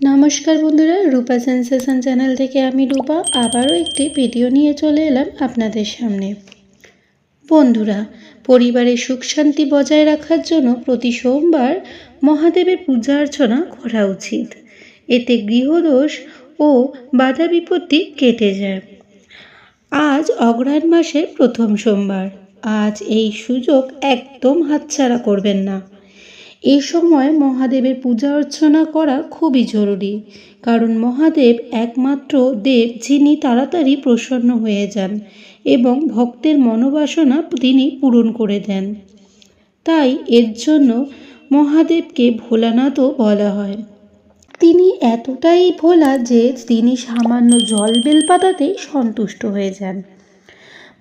নমস্কার বন্ধুরা, রূপা sensation channel থেকে আমি রূপা আবারও একটি ভিডিও নিয়ে চলে এলাম আপনাদের সামনে। বন্ধুরা পরিবারের সুখ শান্তি বজায় রাখার জন্য প্রতি সোমবার মহাদেবের পূজা অর্চনা করা উচিত। এতে গৃহদোষ ও বাধা বিপত্তি কেটে যায়। আজ অগ্রহায়ণ মাসের প্রথম সোমবার। আজ এই সুযোগ একদম হাতছাড়া করবেন না। এই সময় মহাদেবের পূজা অর্চনা করা খুবই জরুরি, কারণ মহাদেব একমাত্র দেব যিনি তাড়াতাড়ি প্রসন্ন হয়ে যান এবং ভক্তের মনোবাসনা তিনি পূরণ করে দেন। তাই এর জন্য মহাদেবকে ভোলানাথও বলা হয়। তিনি এতটাই ভোলা যে তিনি সামান্য জল বেলপাতাতেই সন্তুষ্ট হয়ে যান।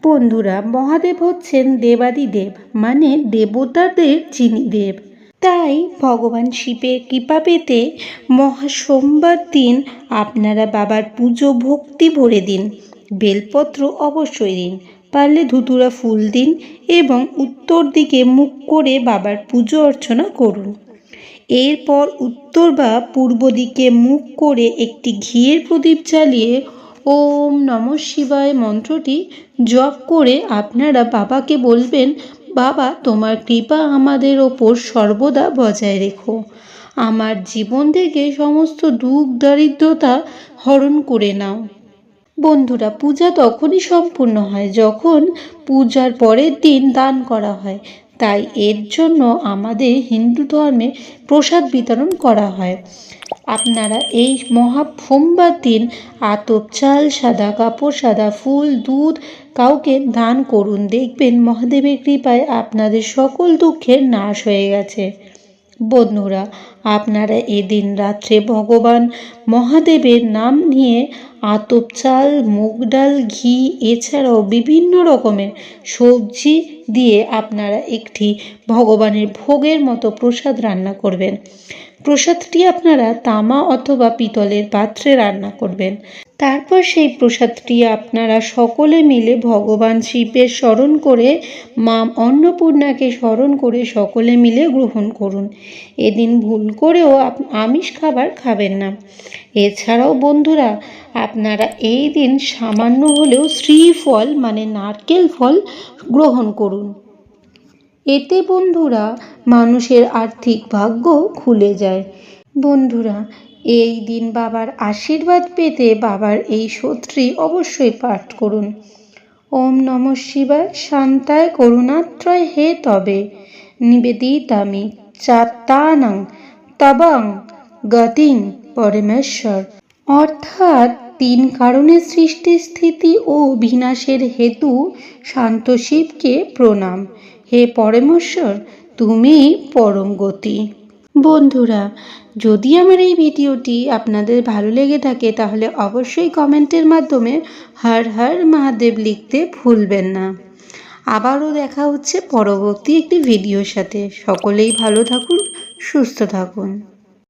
বন্ধুরা, মহাদেব হচ্ছেন দেবাদিদেব মানে দেবতাদের যিনি দেব। তাই ভগবান শিবের কৃপা পেতে মহা সোমবার দিন আপনারা বাবার পুজো ভক্তি ভরে দিন, বেলপত্র অবশ্যই দিন, পারলে ধুতুরা ফুল দিন এবং উত্তর দিকে মুখ করে বাবার পুজো অর্চনা করুন। এরপর উত্তর বা পূর্ব দিকে মুখ করে একটি ঘিয়ের প্রদীপ জ্বালিয়ে ওম নম শিবায় মন্ত্রটি জপ করে আপনারা বাবাকে বলবেন বাবা, তোমার কৃপা আমাদের ওপর সর্বদা বজায় রেখো। আমার জীবন থেকে সমস্ত দুঃখ, দারিদ্রতা হরণ করে নাও। বন্ধুরা, পূজা তখনই সম্পূর্ণ হয়, যখন পূজার পরের দিন দান করা হয়। তাই এর জন্য আমাদের হিন্দু ধর্মে প্রসাদ বিতরণ করা হয়। আপনারা এই মহা সোমবার দিন আতপ চাল, সাদা কাপড়, সাদা ফুল, দুধ কাউকে দান করুন। দেখবেন মহাদেবের কৃপায় আপনাদের সকল দুঃখের নাশ হয়ে গেছে। বন্ধুরা, আপনারা এদিন রাত্রে ভগবান মহাদেবের নাম নিয়ে আতপ চাল, মুগ ডাল, ঘি, এছাড়াও বিভিন্ন রকমের সবজি দিয়ে আপনারা একটি ভগবানের ভোগের মতো প্রসাদ রান্না করবেন। প্রসাদটি আপনারা তামা অথবা পিতলের পাত্রে রান্না করবেন। তারপর সেই প্রসাদটি আপনারা সকলে মিলে ভগবান শিবের স্মরণ করে, মা অন্নপূর্ণাকে স্মরণ করে সকলে মিলে গ্রহণ করুন। এদিন ভুল করেও আমিষ খাবার খাবেন না। এছাড়াও বন্ধুরা আপনারা এই দিন সামান্য হলেও শ্রীফল মানে নারকেল ফল গ্রহণ করুন। এতে বন্ধুরা মানুষের আর্থিক ভাগ্য খুলে যায়। বন্ধুরা, এই দিন বাবার আশীর্বাদ পেতে বাবার এই সূত্রটি অবশ্যই পাঠ করুন। ওম নম শিবায় শান্তায় করুণাত্রয় হে তবে। নিবেদিতামি চাতানাং তবাং গতিং পরমেশ্বর। অর্থাৎ তিন কারণে সৃষ্টি স্থিতি ও বিনাশের হেতু শান্ত শিবকে প্রণাম। হে পরমেশ্বর তুমি পরম গতি। বন্ধুরা, যদি আমার এই ভিডিওটি আপনাদের ভালো লেগে থাকে, তাহলে অবশ্যই কমেন্টের মাধ্যমে হর হর মহাদেব লিখতে ভুলবেন না। আবারও দেখা হচ্ছে পরবর্তী একটি ভিডিওর সাথে। সকলেই ভালো থাকুন, সুস্থ থাকুন।